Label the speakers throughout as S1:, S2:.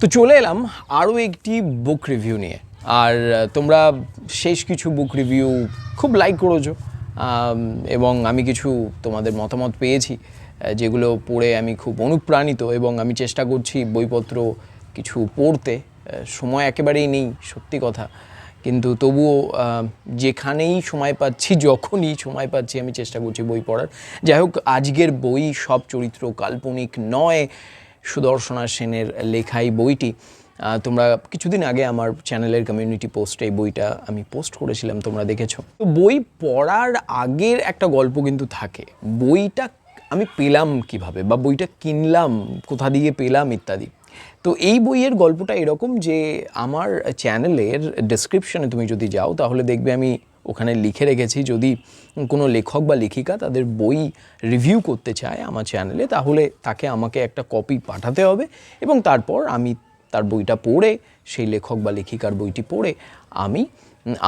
S1: তো চলে এলাম আরও একটি বুক রিভিউ নিয়ে। আর তোমরা শেষ কিছু বুক রিভিউ খুব লাইক করেছ। এবং আমি কিছু তোমাদের মতামত পেয়েছি যেগুলো পড়ে আমি খুব অনুপ্রাণিত এবং আমি চেষ্টা করছি বইপত্র কিছু পড়তে। সময় একেবারেই নেই, সত্যি কথা। কিন্তু তবুও যেখানেই সময় পাচ্ছি, যখনই সময় পাচ্ছি, আমি চেষ্টা করছি বই পড়ার। যাই হোক, আজকের বই সব চরিত্র কাল্পনিক নয়। সুদর্শনা সেনের লেখা এই বইটি তোমরা কিছুদিন আগে আমার চ্যানেলের কমিউনিটি পোস্টে এই বইটা আমি পোস্ট করেছিলাম, তোমরা দেখেছ। তো বই পড়ার আগের একটা গল্প কিন্তু থাকে। বইটা আমি পেলাম কীভাবে বা বইটা কিনলাম, কোথা দিয়ে পেলাম ইত্যাদি। তো এই বইয়ের গল্পটা এরকম যে আমার চ্যানেলের ডেসক্রিপশনে তুমি যদি যাও, তাহলে দেখবে আমি ওখানে লিখে রেখেছি, যদি কোনো লেখক বা লেখিকা তাদের বই রিভিউ করতে চায় আমার চ্যানেলে তাহলে তাকে আমাকে একটা কপি পাঠাতে হবে এবং তারপর আমি তার বইটা পড়ে, সেই লেখক বা লেখিকার বইটি পড়ে আমি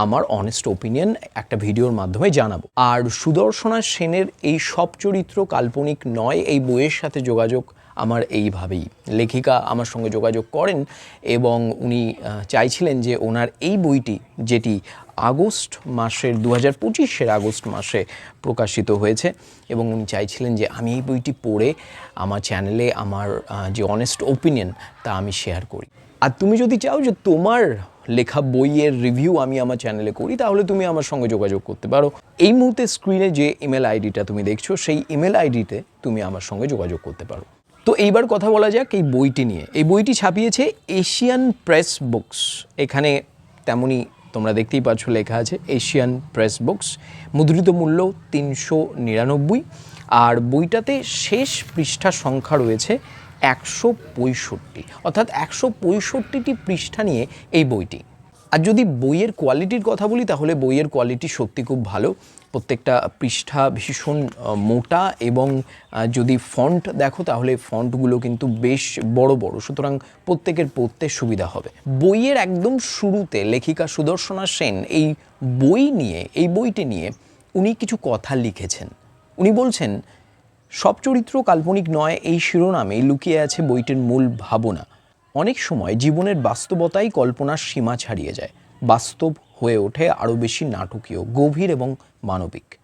S1: আমার অনেস্ট ওপিনিয়ন একটা ভিডিওর মাধ্যমে জানাব। আর সুদর্শনা সেনের এই সব চরিত্র কাল্পনিক নয়, এই বইয়ের সাথে যোগাযোগ আমার এইভাবেই। লেখিকা আমার সঙ্গে যোগাযোগ করেন এবং উনি চাইছিলেন যে ওনার এই বইটি, যেটি আগস্ট মাসের দু হাজার পঁচিশের আগস্ট মাসে প্রকাশিত হয়েছে এবং উনি চাইছিলেন যে আমি এই বইটি পড়ে আমার চ্যানেলে আমার যে অনেস্ট ওপিনিয়ন তা আমি শেয়ার করি। আর তুমি যদি চাও যে তোমার লেখা বইয়ের রিভিউ আমি আমার চ্যানেলে করি, তাহলে তুমি আমার সঙ্গে যোগাযোগ করতে পারো। এই মুহূর্তে স্ক্রিনে যে ইমেল আইডিটা তুমি দেখছ, সেই ইমেল আইডিতে তুমি আমার সঙ্গে যোগাযোগ করতে পারো। তো এইবার কথা বলা যাক এই বইটি নিয়ে। এই বইটি ছাপিয়েছে এশিয়ান প্রেস বুকস। এখানে তেমনি তোমরা দেখতেই পাচ্ছ লেখা আছে, এশিয়ান প্রেস বুকস। মুদ্রিত মূল্য তিনশো নিরানব্বই। আর বইটাতে শেষ পৃষ্ঠা সংখ্যা রয়েছে একশো পঁয়ষট্টি। অর্থাৎ একশো পঁয়ষট্টিটি পৃষ্ঠা নিয়ে এই বইটি। আর যদি বইয়ের কোয়ালিটির কথা বলি, তাহলে বইয়ের কোয়ালিটি সত্যি খুব ভালো। প্রত্যেকটা পৃষ্ঠা ভীষণ মোটা এবং যদি ফন্ট দেখো তাহলে ফন্টগুলো কিন্তু বেশ বড় বড়। সুতরাং প্রত্যেকের পড়তে সুবিধা হবে। বইয়ের একদম শুরুতে লেখিকা সুদর্শনা সেন এই বই নিয়ে, এই বইটি নিয়ে উনি কিছু কথা লিখেছেন। উনি বলছেন, সব চরিত্র কাল্পনিক নয়, এই শিরোনামে লুকিয়ে আছে বইটির মূল ভাবনা। অনেক সময় জীবনের বাস্তবতাই কল্পনার সীমা ছাড়িয়ে যায়। বাস্তব হয়ে ওঠে আরও বেশি নাটকীয়, গভীর এবং মানবিক।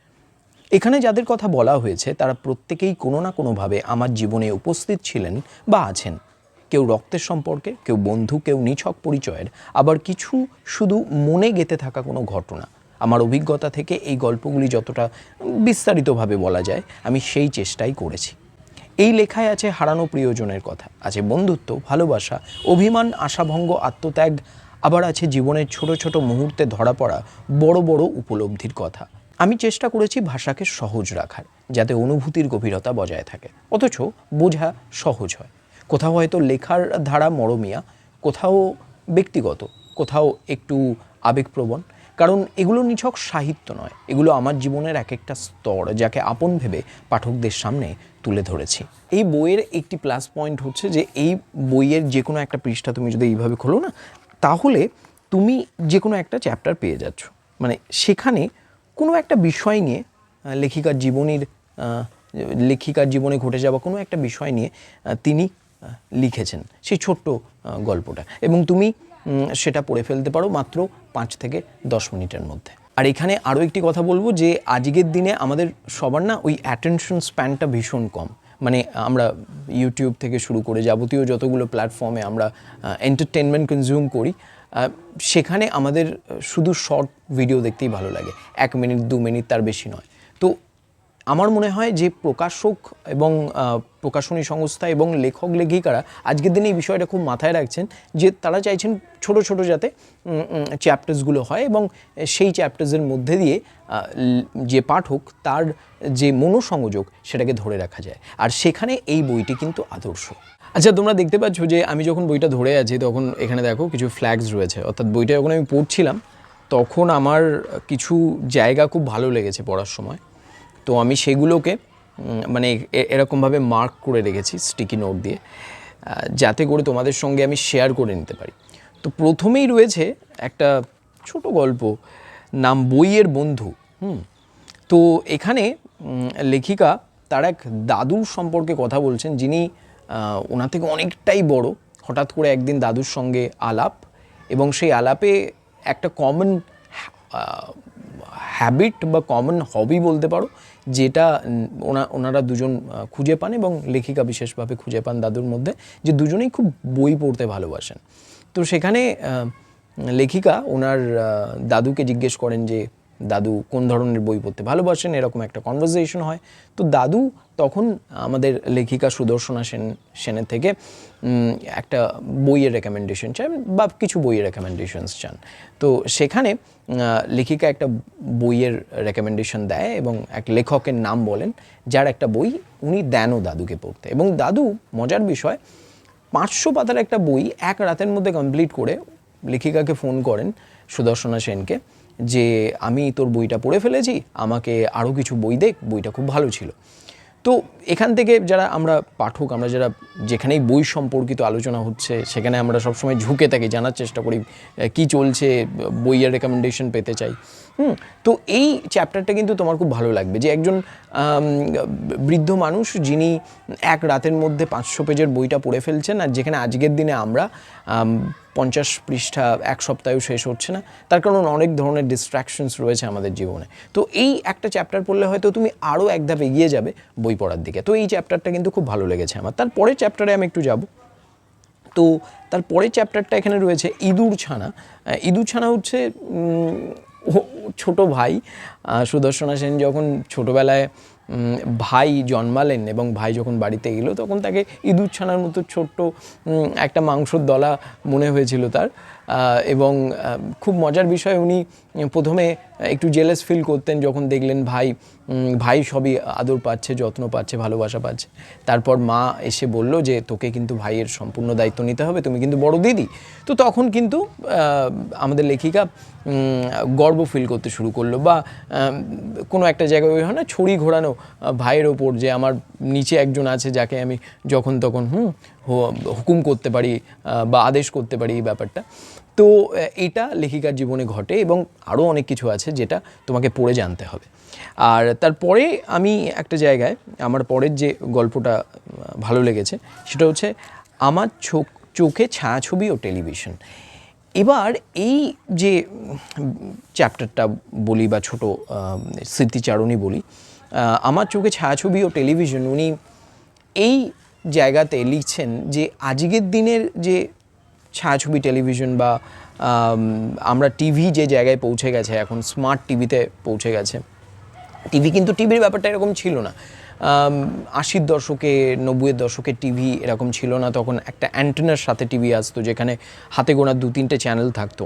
S1: এখানে যাদের কথা বলা হয়েছে, তারা প্রত্যেকেই কোনো না কোনোভাবে আমার জীবনে উপস্থিত ছিলেন বা আছেন। কেউ রক্তের সম্পর্কে, কেউ বন্ধু, কেউ নিছক পরিচয়ের। আবার কিছু শুধু মনে গেঁথে থাকা কোনো ঘটনা। আমার অভিজ্ঞতা থেকে এই গল্পগুলি যতটা বিস্তারিতভাবে বলা যায়, আমি সেই চেষ্টাই করেছি। এই লেখায় আছে হারানো প্রিয়জনের কথা, আছে বন্ধুত্ব, ভালোবাসা, অভিমান, আশাভঙ্গ, আত্মত্যাগ আবার আছে জীবনের ছোট ছোট মুহূর্তে ধরা পড়া বড় বড় উপলব্ধির কথা। আমি চেষ্টা করেছি ভাষাকে সহজ রাখার, যাতে অনুভূতির গভীরতা বজায় থাকে। অথচ বোঝা সহজ হয়। কোথাও হয়তো লেখার ধারা মরমিয়া, কোথাও ব্যক্তিগত, কোথাও একটু আবেগপ্রবণ। কারণ এগুলো নিছক সাহিত্য নয়, এগুলো আমার জীবনের এক একটা স্তর, যাকে আপন ভেবে পাঠকদের সামনে তুলে ধরেছি। এই বইয়ের একটি প্লাস পয়েন্ট হচ্ছে যে, এই বইয়ের যে কোনো একটা পৃষ্ঠা তুমি যদি এইভাবে খোলো না তাহলে তুমি যে কোনো একটা চ্যাপ্টার পেয়ে যাচ্ছ। মানে সেখানে কোনো একটা বিষয় নিয়ে লেখিকার জীবনীর লেখিকার জীবনে ঘটে যাওয়া কোনো একটা বিষয় নিয়ে তিনি লিখেছেন সেই ছোট্ট গল্পটা। এবং তুমি সেটা পড়ে ফেলতে পারো মাত্র পাঁচ থেকে দশ মিনিটের মধ্যে। আর এখানে আরও একটি কথা বলব যে, আজকের দিনে আমাদের সবার না ওই অ্যাটেনশন স্প্যানটা ভীষণ কম। মানে আমরা ইউটিউব থেকে শুরু করে যাবতীয় যতগুলো প্ল্যাটফর্মে আমরা এন্টারটেনমেন্ট কনজিউম করি সেখানে আমাদের শুধু শর্ট ভিডিও দেখতেই ভালো লাগে। এক মিনিট দু মিনিট তার বেশি নয়। আমার মনে হয় যে প্রকাশক এবং প্রকাশনী সংস্থা এবং লেখক লেখিকারা আজকের দিনে এই বিষয়টা খুব মাথায় রাখছেন যে তারা চাইছেন ছোট ছোট যাতে চ্যাপ্টার্সগুলো হয় এবং সেই চ্যাপ্টার্সের মধ্যে দিয়ে যে পাঠক তার যে মনোসংযোগ সেটাকে ধরে রাখা যায়। আর সেখানে এই বইটি কিন্তু আদর্শ। আচ্ছা তোমরা দেখতে পাচ্ছ যে আমি যখন বইটা ধরে আছি তখন এখানে দেখো কিছু ফ্ল্যাগস রয়েছে। অর্থাৎ বইটা যখন আমি পড়ছিলাম, তখন আমার কিছু জায়গা খুব ভালো লেগেছে পড়ার সময়। তো আমি সেগুলোকে মানে এরকমভাবে মার্ক করে রেখেছি স্টিকি নোট দিয়ে যাতে করে তোমাদের সঙ্গে আমি শেয়ার করে নিতে পারি। তো প্রথমেই রয়েছে একটা ছোট গল্প, নাম বইয়ের বন্ধু, হুম? তো এখানে লেখিকা তার এক দাদুর সম্পর্কে কথা বলছেন, যিনি ওনার থেকে অনেকটাই বড়। হঠাৎ করে একদিন দাদুর সঙ্গে আলাপ এবং সেই আলাপে একটা কমন হ্যাবিট বা কমন হবি বলতে পারো যেটা ওনা, ওনারা দুজন খুঁজে পান এবং লেখিকা বিশেষভাবে খুঁজে পান দাদুর মধ্যে, যে দুজনেই খুব বই পড়তে ভালোবাসেন। তো সেখানে লেখিকা ওনার দাদুকে জিজ্ঞেস করেন যে দাদু কোন ধরনের বই পড়তে ভালোবাসেন, এরকম একটা কনভারসেশন হয়। তো দাদু তখন আমাদের লেখিকা সুদর্শনা সেন, সেনের থেকে একটা বইয়ের রেকমেন্ডেশন চান বা কিছু বইয়ের রেকমেন্ডেশনস চান। তো সেখানে লেখিকা একটা বইয়ের রেকমেন্ডেশন দেয় এবং এক লেখকের নাম বলেন, যার একটা বই উনি দেনও দাদুকে পড়তে। এবং দাদু, মজার বিষয়, পাঁচশো পাতার একটা বই এক রাতের মধ্যে কমপ্লিট করে লেখিকাকে ফোন করেন সুদর্শনা সেনকে যে আমি তোর বইটা পড়ে ফেলেছি আমাকে আরও কিছু বই দেখ বইটা খুব ভালো ছিল। তো এখান থেকে যারা আমরা পাঠক আমরা যারা যেখানেই বই সম্পর্কিত আলোচনা হচ্ছে সেখানে আমরা সবসময় ঝুঁকে থাকি জানার চেষ্টা করি কি চলছে বইয়ের রেকমেন্ডেশন পেতে চাই। হুম তো এই চ্যাপ্টারটা কিন্তু তোমার খুব ভালো লাগবে যে একজন বৃদ্ধ মানুষ যিনি এক রাতের মধ্যে পাঁচশো পেজের বইটা পড়ে ফেলছেন আর যেখানে আজকের দিনে আমরা আম, পঞ্চাশ পৃষ্ঠা এক সপ্তাহেও শেষ হচ্ছে না। তার কারণ অনেক ধরনের ডিস্ট্র্যাকশনস রয়েছে আমাদের জীবনে। তো এই একটা চ্যাপ্টার পড়লে হয়তো তুমি আরও এক ধাপ এগিয়ে যাবে বই পড়ার দিকে। তো এই চ্যাপ্টারটা কিন্তু খুব ভালো লেগেছে আমার। তারপরের চ্যাপ্টারে আমি একটু যাব। তো তার পরের চ্যাপ্টারটা এখানে রয়েছে ইঁদুর ছানা। ইঁদুর ছানা হচ্ছে ছোট ভাই। সুদর্শনা সেন যখন ছোটোবেলায় ভাই জন্মালেন এবং ভাই যখন বাড়িতে এলো তখন তাকে ইঁদুর ছানার মতো ছোট্ট একটা মাংসর দলা মনে হয়েছিল তার। এবং খুব মজার বিষয় উনি প্রথমে একটু জেলেস ফিল করতেন যখন দেখলেন ভাই ভাই সবই আদর পাচ্ছে, যত্ন পাচ্ছে, ভালোবাসা পাচ্ছে। তারপর মা এসে বলল যে, তোকে কিন্তু ভাইয়ের সম্পূর্ণ দায়িত্ব নিতে হবে, তুমি কিন্তু বড় দিদি। তো তখন কিন্তু আমাদের লেখিকা গর্ব ফিল করতে শুরু করল বা কোনো একটা জায়গায় ওই হয় না, ছড়ি ঘোরানো ভাইয়ের ওপর যে, আমার নিচে একজন আছে যাকে আমি যখন তখন হুম হুকুম করতে পারি বা আদেশ করতে পারি এই ব্যাপারটা। তো এটা লেখিকার জীবনে ঘটে এবং আরও অনেক কিছু আছে যেটা তোমাকে পড়ে জানতে হবে। আর তারপরে আমি একটা জায়গায়, আমার পরের যে গল্পটা ভালো লেগেছে, সেটা হচ্ছে আমার চোখ, চোখে ছায়াছবি ও টেলিভিশন। এবার এই যে, চ্যাপ্টারটা বলি বা ছোট স্মৃতিচারণী বলি আমার চোখে ছায়াছবি ও টেলিভিশন, উনি এই জায়গাতে লিখছেন যে আজকের দিনের যে ছায়াছবি টেলিভিশন বা আমরা টিভি যে জায়গায় পৌঁছে গেছে, এখন স্মার্ট টিভিতে পৌঁছে গেছে, টিভি কিন্তু টিভির ব্যাপারটা এরকম ছিল না। আশির দশকে, নব্বইয়ের দশকে টিভি এরকম ছিল না, তখন একটা অ্যান্টেনার সাথে টিভি আসতো, যেখানে হাতে গোনা দু তিনটে চ্যানেল থাকতো।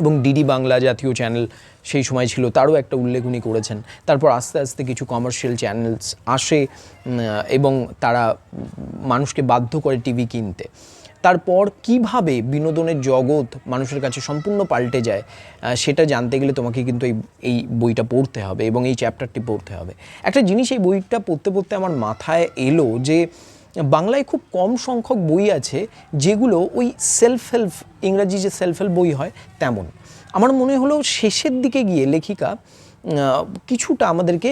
S1: এবং ডিডি বাংলা জাতীয় চ্যানেল সেই সময় ছিল, তারও একটা উল্লেখ উনি করেছেন। তারপর আস্তে আস্তে কিছু কমার্শিয়াল চ্যানেলস আসে এবং তারা মানুষকে বাধ্য করে টিভি কিনতে। তারপর কীভাবে বিনোদনের জগৎ মানুষের কাছে সম্পূর্ণ পাল্টে যায় সেটা জানতে গেলে তোমাকে কিন্তু এই এই বইটা পড়তে হবে এবং এই চ্যাপ্টারটি পড়তে হবে। একটা জিনিস এই বইটা পড়তে পড়তে আমার মাথায় এলো যে বাংলায় খুব কম সংখ্যক বই আছে যেগুলো ওই সেলফ হেল্প ইংরাজি যে সেলফ হেল্প বই হয় তেমন। আমার মনে হলো শেষের দিকে গিয়ে লেখিকা কিছুটা আমাদেরকে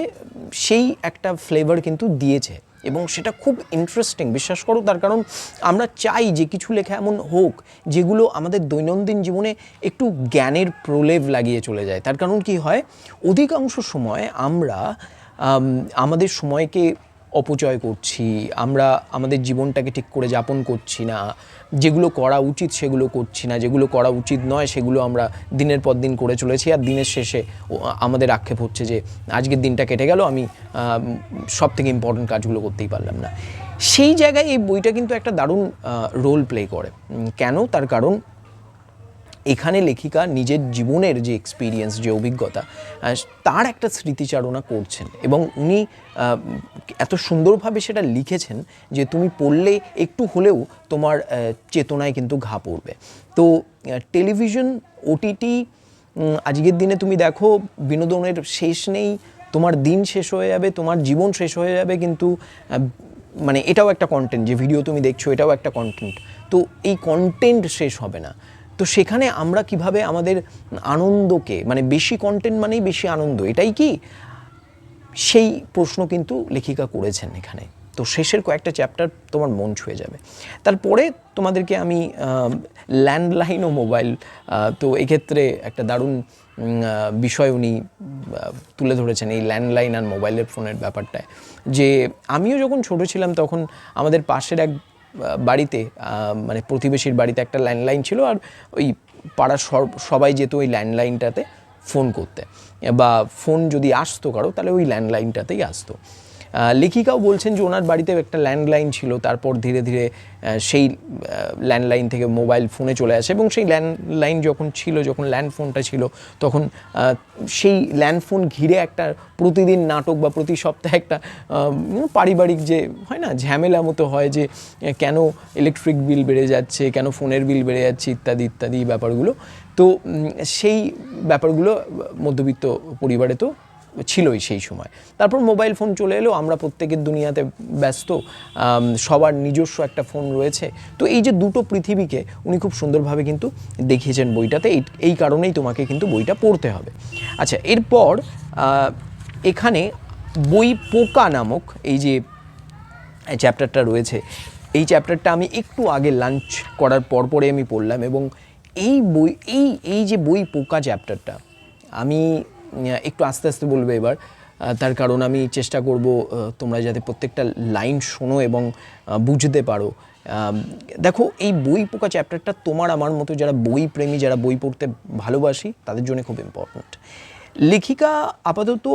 S1: সেই একটা ফ্লেভার কিন্তু দিয়েছে এবং সেটা খুব ইন্টারেস্টিং বিশ্বাস করো, তার কারণ আমরা চাই যে কিছু লেখা এমন হোক যেগুলো আমাদের দৈনন্দিন জীবনে একটু জ্ঞানের প্রলেপ লাগিয়ে চলে যায়। তার কারণ কি হয়, অধিকাংশ সময় আমরা আমাদের সময়কে অপচয় করছি, আমরা আমাদের জীবনটাকে ঠিক করে যাপন করছি না, যেগুলো করা উচিত সেগুলো করছি না, যেগুলো করা উচিত নয় সেগুলো আমরা দিনের পর দিন করে চলেছি আর দিনের শেষে আমাদের আক্ষেপ হচ্ছে যে আজকের দিনটা কেটে গেল, আমি সব থেকে ইম্পর্টেন্ট কাজগুলো করতেই পারলাম না। সেই জায়গায় এই বইটা কিন্তু একটা দারুণ রোল প্লে করে। কেন? তার কারণ এখানে লেখিকা নিজের জীবনের যে এক্সপিরিয়েন্স যে অভিজ্ঞতা তার একটা স্মৃতিচারণা করছেন এবং উনি এত সুন্দরভাবে সেটা লিখেছেন যে তুমি পড়লে একটু হলেও তোমার চেতনায় কিন্তু ঘা পড়বে। তো টেলিভিশন ওটিটি আজকের দিনে তুমি দেখো বিনোদনের শেষ নেই, তোমার দিন শেষ হয়ে যাবে, তোমার জীবন শেষ হয়ে যাবে কিন্তু মানে এটাও একটা কন্টেন্ট যে ভিডিও তুমি দেখছ এটাও একটা কন্টেন্ট তো এই কন্টেন্ট শেষ হবে না। তো সেখানে আমরা কীভাবে আমাদের আনন্দকে মানে বেশি কন্টেন্ট মানেই বেশি আনন্দ, এটাই কি? সেই প্রশ্ন কিন্তু লেখিকা করেছেন এখানে। তো শেষের কয়েকটা চ্যাপ্টার তোমার মন ছুঁয়ে যাবে। তারপরে তোমাদেরকে আমি ল্যান্ডলাইন ও মোবাইল তো এক্ষেত্রে একটা দারুণ বিষয় উনি তুলে ধরেছেন এই ল্যান্ডলাইন আর মোবাইলের ফোনের ব্যাপারটায়। যে আমিও যখন ছোট ছিলাম তখন আমাদের পাশের এক বাড়িতে মানে প্রতিবেশীর বাড়িতে একটা ল্যান্ডলাইন ছিল আর ওই পাড়ার সব- সবাই যেত ওই ল্যান্ডলাইনটাতে ফোন করতে। বা ফোন যদি আসতো কারও, তাহলে ওই ল্যান্ডলাইনটাতেই আসতো। লেখিকাও বলছেন যে ওনার বাড়িতে একটা ল্যান্ডলাইন ছিল, তারপর ধীরে ধীরে সেই ল্যান্ডলাইন থেকে মোবাইল ফোনে চলে আসে এবং সেই ল্যান্ডলাইন যখন ছিল, যখন ল্যান্ড ফোনটা ছিল, তখন সেই ল্যান্ড ফোন ঘিরে একটা প্রতিদিন নাটক বা প্রতি সপ্তাহে একটা পারিবারিক যে, হয় না, ঝামেলা মতো হয় যে, কেন ইলেকট্রিক বিল বেড়ে যাচ্ছে, কেন ফোনের বিল বেড়ে যাচ্ছে, ইত্যাদি ইত্যাদি ব্যাপারগুলো। তো সেই ব্যাপারগুলো মধ্যবিত্ত পরিবারে তো ছিলই সেই সময়। তারপর মোবাইল ফোন চলে এলো, আমরা প্রত্যেকের দুনিয়াতে ব্যস্ত সবার নিজস্ব একটা ফোন রয়েছে। তো এই যে দুটো পৃথিবীকে উনি খুব সুন্দরভাবে কিন্তু দেখিয়েছেন বইটাতে, এই কারণেই তোমাকে কিন্তু বইটা পড়তে হবে। আচ্ছা এরপর এখানে বই পোকা নামক এই যে চ্যাপ্টারটা রয়েছে, এই চ্যাপ্টারটা আমি একটু আগে লাঞ্চ করার পরপরে আমি পড়লাম এবং এই বই, এই এই যে বই পোকা চ্যাপ্টারটা আমি একটু আস্তে আস্তে বলবে এবার। তার কারণ আমি চেষ্টা করব তোমরা যাতে প্রত্যেকটা লাইন শোনো এবং বুঝতে পারো। দেখো, এই বই পোকা চ্যাপ্টারটা তোমার আমার মতো যারা বই প্রেমী, যারা বই পড়তে ভালোবাসি, তাদের জন্য খুব ইম্পর্ট্যান্ট লেখিকা আপাতত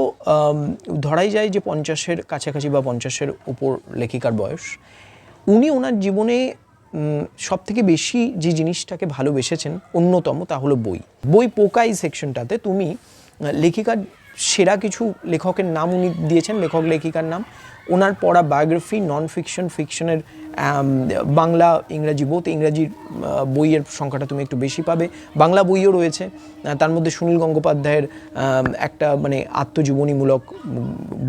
S1: ধরাই যায় যে পঞ্চাশের কাছাকাছি বা পঞ্চাশের উপর লেখিকার বয়স। উনি ওনার জীবনে সব থেকে বেশি যে জিনিসটাকে ভালোবেসেছেন অন্যতম তা হলো বই। বই পোকা এই সেকশনটাতে তুমি লেখিকার সেরা কিছু লেখকের নাম উনি দিয়েছেন, লেখক লেখিকার নাম। ওনার পড়া বায়োগ্রাফি নন ফিকশন ফিকশনের বাংলা, ইংরাজি বোধ ইংরাজির বইয়ের সংখ্যাটা তুমি একটু বেশি পাবে। বাংলা বইও রয়েছে। তার মধ্যে সুনীল গঙ্গোপাধ্যায়ের একটা মানে আত্মজীবনীমূলক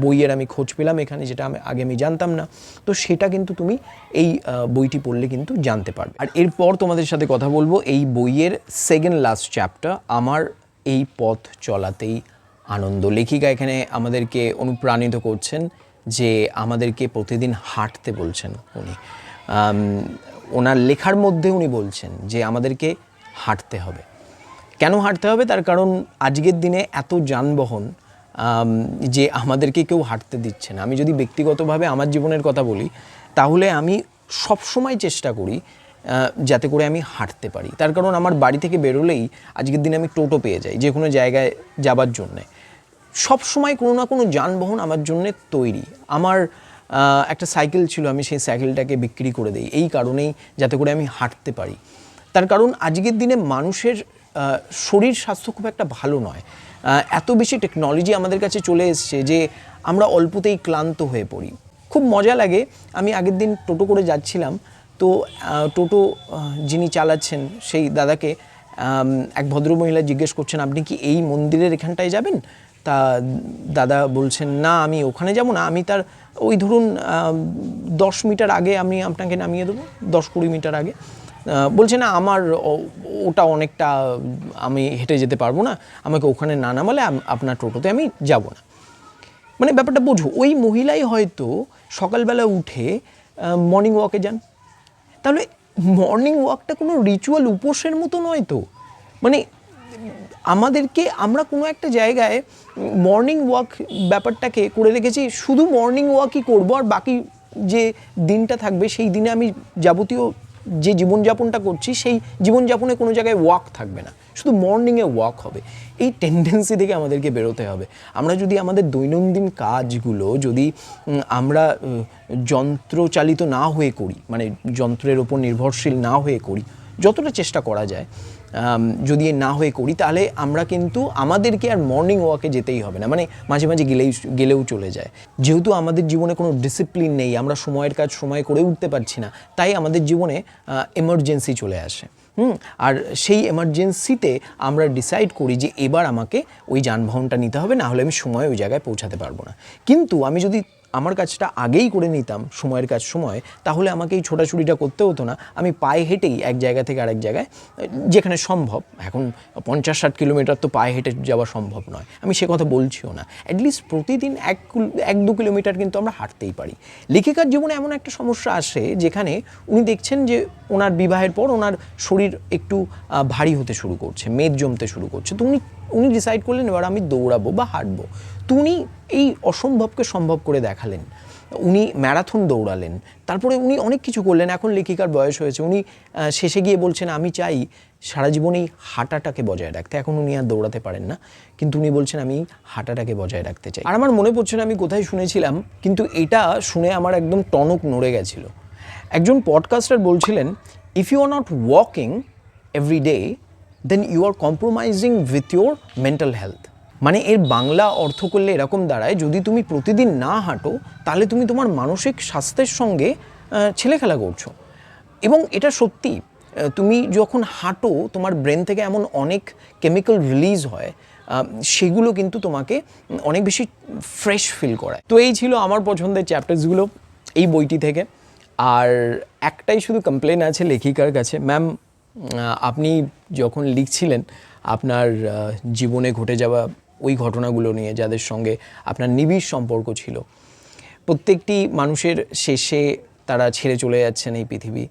S1: বইয়ের আমি খোঁজ পেলাম এখানে, যেটা আমি, আগে আমি জানতাম না। তো সেটা কিন্তু তুমি এই বইটি পড়লে কিন্তু জানতে পারবে। আর এরপর তোমাদের সাথে কথা বলব এই বইয়ের সেকেন্ড লাস্ট চ্যাপ্টার আমার এই পথ চলাতেই আনন্দ। লেখিকা এখানে আমাদেরকে অনুপ্রাণিত করছেন যে আমাদেরকে প্রতিদিন হাঁটতে বলছেন উনি। ওনার লেখার মধ্যে উনি বলছেন যে আমাদেরকে হাঁটতে হবে। কেন হাঁটতে হবে? তার কারণ আজকের দিনে এত যানবাহন যে আমাদেরকে কেউ হাঁটতে দিচ্ছে না। আমি যদি ব্যক্তিগতভাবে আমার জীবনের কথা বলি, তাহলে আমি সবসময় চেষ্টা করি যাতে করে আমি হাঁটতে পারি। তার কারণ আমার বাড়ি থেকে বেরোলেই আজকের দিনে আমি টোটো পেয়ে যাই, যে কোনো জায়গায় যাবার জন্যে। সব সময় কোনো না কোনো যানবাহন আমার জন্য তৈরি। আমার একটা সাইকেল ছিল, আমি সেই সাইকেলটাকে বিক্রি করে দিই। এই কারণেই যাতে করে আমি হাঁটতে পারি। তার কারণ আজকের দিনে মানুষের শরীর স্বাস্থ্য খুব একটা ভালো নয়। এত বেশি টেকনোলজি আমাদের কাছে চলে এসছে যে আমরা অল্পতেই ক্লান্ত হয়ে পড়ি। খুব মজা লাগে। আমি আগের দিন টোটো করে যাচ্ছিলাম। তো টোটো যিনি চালাচ্ছেন সেই দাদাকে এক ভদ্রমহিলা জিজ্ঞেস করছেন, আপনি কি এই মন্দিরের এখানটায় যাবেন? তা দাদা বলছেন, না, আমি ওখানে যাব না। আমি তার, ওই ধরুন দশ মিটার আগে আমি আপনাকে নামিয়ে দেবো, দশ কুড়ি মিটার আগে। বলছে, না, আমার ওটা অনেকটা, আমি হেঁটে যেতে পারব না। আমাকে ওখানে না নামালে আপনার টোটোতে আমি যাব না। মানে ব্যাপারটা বোঝো, ওই মহিলাই হয়তো সকালবেলা উঠে মর্নিং ওয়াকে যান। তাহলে মর্নিং ওয়াকটা কোনো রিচুয়াল উপোসের মতো নয় তো? মানে আমাদেরকে আমরা কোনো একটা জায়গায় মর্নিং ওয়াক ব্যাপারটাকে করে রেখেছি, শুধু মর্নিং ওয়াকই করব আর বাকি যে দিনটা থাকবে সেই দিনে আমি যাবতীয় যে জীবনযাপনটা করছি, সেই জীবনযাপনে কোনো জায়গায় ওয়াক থাকবে না। শুধু মর্নিংয়ে ওয়াক হবে। এই টেন্ডেন্সি থেকে আমাদেরকে বেরোতে হবে। আমরা যদি আমাদের দৈনন্দিন কাজগুলো যদি আমরা যন্ত্রচালিত না হয়ে করি মানে যন্ত্রের ওপর নির্ভরশীল না হয়ে করি, যতটা চেষ্টা করা যায় যদি না হয়ে করি, তাহলে আমরা কিন্তু আমাদেরকে আর মর্নিং ওয়াকে যেতেই হবে না। মানে মাঝে মাঝে গেলেই, গেলেও চলে যায়। যেহেতু আমাদের জীবনে কোনো ডিসিপ্লিন নেই, আমরা সময়ের কাজ সময় করে উঠতে পারছি না, তাই আমাদের জীবনে এমার্জেন্সি চলে আসে। হুম? আর সেই এমার্জেন্সিতে আমরা ডিসাইড করি যে, এবার আমাকে ওই যানবাহনটা নিতে হবে, না হলে আমি সময় ওই জায়গায় পৌঁছাতে পারব না। কিন্তু আমি যদি আমার কাজটা আগেই করে নিতাম সময়ের কাজ সময়, তাহলে আমাকে এই ছোটাছুটিটা করতে হতো না। আমি পায়ে হেঁটেই এক জায়গা থেকে আরেক জায়গায়, যেখানে সম্ভব। এখন পঞ্চাশ ষাট কিলোমিটার তো পায়ে হেঁটে যাওয়া সম্ভব নয়। আমি সে কথা বলছিও না। অ্যাটলিস্ট প্রতিদিন এক এক দু কিলোমিটার কিন্তু আমরা হাঁটতেই পারি। লেখিকার জীবনে এমন একটা সমস্যা আসে, যেখানে উনি দেখছেন যে ওনার বিবাহের পর ওনার শরীর একটু ভারী হতে শুরু করছে, মেদ জমতে শুরু করছে। তো উনি উনি ডিসাইড করলেন, এবার আমি দৌড়াবো বা হাঁটবো। তো উনি এই অসম্ভবকে সম্ভব করে দেখালেন। উনি ম্যারাথন দৌড়ালেন। তারপরে উনি অনেক কিছু করলেন। এখন লেখিকার বয়স হয়েছে। উনি শেষে গিয়ে বলছেন, আমি চাই সারা জীবন এই হাঁটাটাকে বজায় রাখতে। এখন উনি আর দৌড়াতে পারেন না। কিন্তু উনি বলছেন, আমি হাঁটাটাকে বজায় রাখতে চাই। আর আমার মনে পড়ছে না, আমি কোথায় শুনেছিলাম, কিন্তু এটা শুনে আমার একদম টনক নড়ে গেছিল। একজন পডকাস্টার বলছিলেন if you are not walking every day then you are compromising with your mental health মানে এর বাংলা অর্থ করলে এরকম দাঁড়ায়, যদি তুমি প্রতিদিন না হাঁটো, তাহলে তুমি তোমার মানসিক স্বাস্থ্যের সঙ্গে ছেলেখেলা করছ। এবং এটা সত্যি তুমি যখন হাঁটো, তোমার ব্রেন থেকে এমন অনেক কেমিক্যাল রিলিজ হয় সেগুলো কিন্তু তোমাকে অনেক বেশি ফ্রেশ ফিল করায়। তো এই ছিল আমার পছন্দের চ্যাপ্টার্সগুলো এই বইটি থেকে। আর একটাই শুধু কমপ্লেন আছে লেখিকার কাছে। ম্যাম আপনি যখন লিখছিলেন আপনার জীবনে ঘটে যাওয়া ওই ঘটনাগুলো নিয়ে যাদের সঙ্গে আপনার নিবিড় সম্পর্ক ছিল, প্রত্যেকটি মানুষের শেষে তারা ছেড়ে চলে যাচ্ছেন এই পৃথিবী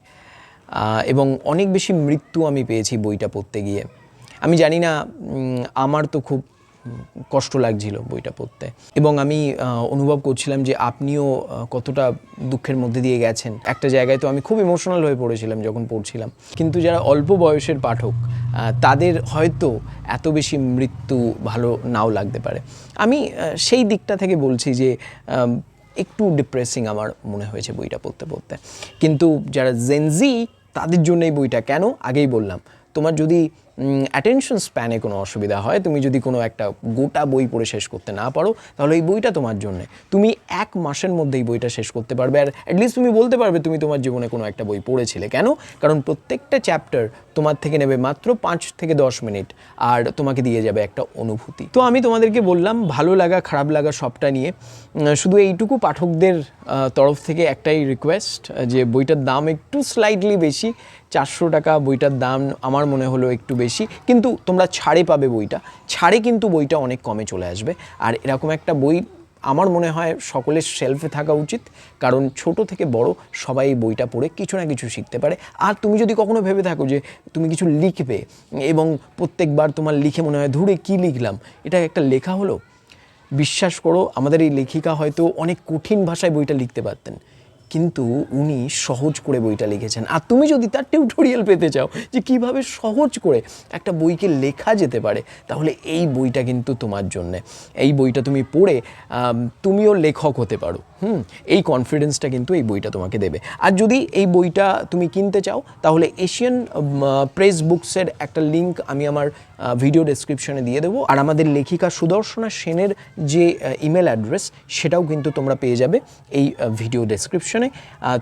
S1: এবং অনেক বেশি মৃত্যু আমি পেয়েছি বইটা পড়তে গিয়ে। আমি জানি না আমার তো খুব কষ্ট লাগছিল বইটা পড়তে। এবং আমি অনুভব করছিলাম যে আপনিও কতটা দুঃখের মধ্যে দিয়ে গেছেন। একটা জায়গায় তো আমি খুব ইমোশনাল হয়ে পড়েছিলাম যখন পড়ছিলাম। কিন্তু যারা অল্প বয়সের পাঠক তাদের হয়তো এত বেশি মৃত্যু ভালো নাও লাগতে পারে। আমি সেই দিকটা থেকে বলছি যে একটু ডিপ্রেসিং আমার মনে হয়েছে বইটা পড়তে পড়তে। কিন্তু যারা জেনজি তাদের জন্য এই বইটা। কেন? আগেই বললাম, তোমার যদি অ্যাটেনশন স্প্যানে কোনো অসুবিধা হয়। তুমি যদি কোনো একটা গোটা বই পড়ে শেষ করতে না পারো, তাহলে এই বইটা তোমার জন্য। তুমি এক মাসের মধ্যে এই বইটা শেষ করতে পারবে। আর অ্যাটলিস্ট তুমি বলতে পারবে তুমি তোমার জীবনে কোনো একটা বই পড়েছিলে। কেন? কারণ প্রত্যেকটা চ্যাপ্টার তোমার থেকে নেবে মাত্র পাঁচ থেকে দশ মিনিট, আর তোমাকে দিয়ে যাবে একটা অনুভূতি। তো আমি তোমাদেরকে বললাম, ভালো লাগা, খারাপ লাগা সবটা নিয়ে শুধু এইটুকু পাঠকদের তরফ থেকে একটাই রিকোয়েস্ট যে বইটার দাম একটু স্লাইটলি বেশি। চারশো টাকা বইটার দাম আমার মনে হলো একটু বেশি। কিন্তু তোমরা ছাড়ে পাবে বইটা। ছাড়ে কিন্তু বইটা অনেক কমে চলে আসবে। আর এরকম একটা বই আমার মনে হয় সকলের শেলফে থাকা উচিত, কারণ ছোট থেকে বড় সবাই বইটা পড়ে কিছু না কিছু শিখতে পারে। আর তুমি যদি কখনো ভেবে থাকো যে তুমি কিছু লিখবে এবং প্রত্যেকবার তোমার লিখে মনে হয়, ধুরে কী লিখলাম? এটা একটা লেখা হলো। বিশ্বাস করো, আমাদের এই লেখিকা হয়তো অনেক কঠিন ভাষায় বইটা লিখতে পারতেন। কিন্তু উনি সহজ করে বইটা লিখেছেন। আর তুমি যদি তার টিউটোরিয়াল পেতে চাও যে কীভাবে সহজ করে একটা বইকে লেখা যেতে পারে, তাহলে এই বইটা কিন্তু তোমার জন্যে। এই বইটা তুমি পড়ে তুমিও লেখক হতে পারো। হুম, এই কনফিডেন্সটা কিন্তু এই বইটা তোমাকে দেবে। আর যদি এই বইটা তুমি কিনতে চাও, তাহলে এশিয়ান প্রেস বুকসের একটা লিঙ্ক আমি আমার ভিডিও ডেসক্রিপশনে দিয়ে দেবো। আর আমাদের লেখিকা সুদর্শনা সেনের যে ইমেল অ্যাড্রেস সেটাও কিন্তু তোমরা পেয়ে যাবে এই ভিডিও ডেসক্রিপশনে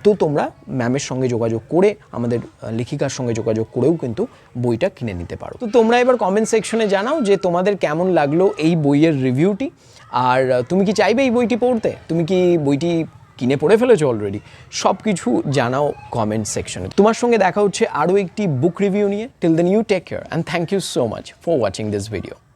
S1: তো তোমরা ম্যামের সঙ্গে যোগাযোগ করে, আমাদের লেখিকার সঙ্গে যোগাযোগ করেও কিন্তু বইটা কিনে নিতে পারো। তো তোমরা এবার কমেন্ট সেকশনে জানাও যে তোমাদের কেমন লাগল এই বইয়ের রিভিউটি আর তুমি কি চাইবে এই বইটি পড়তে? তুমি কি বইটি কিনে পড়ে ফেলেছো অলরেডি সব কিছু জানাও কমেন্ট সেকশনে তোমার সঙ্গে দেখা হচ্ছে আরও একটি বুক রিভিউ নিয়ে। Till then you take care and thank you so much for watching this video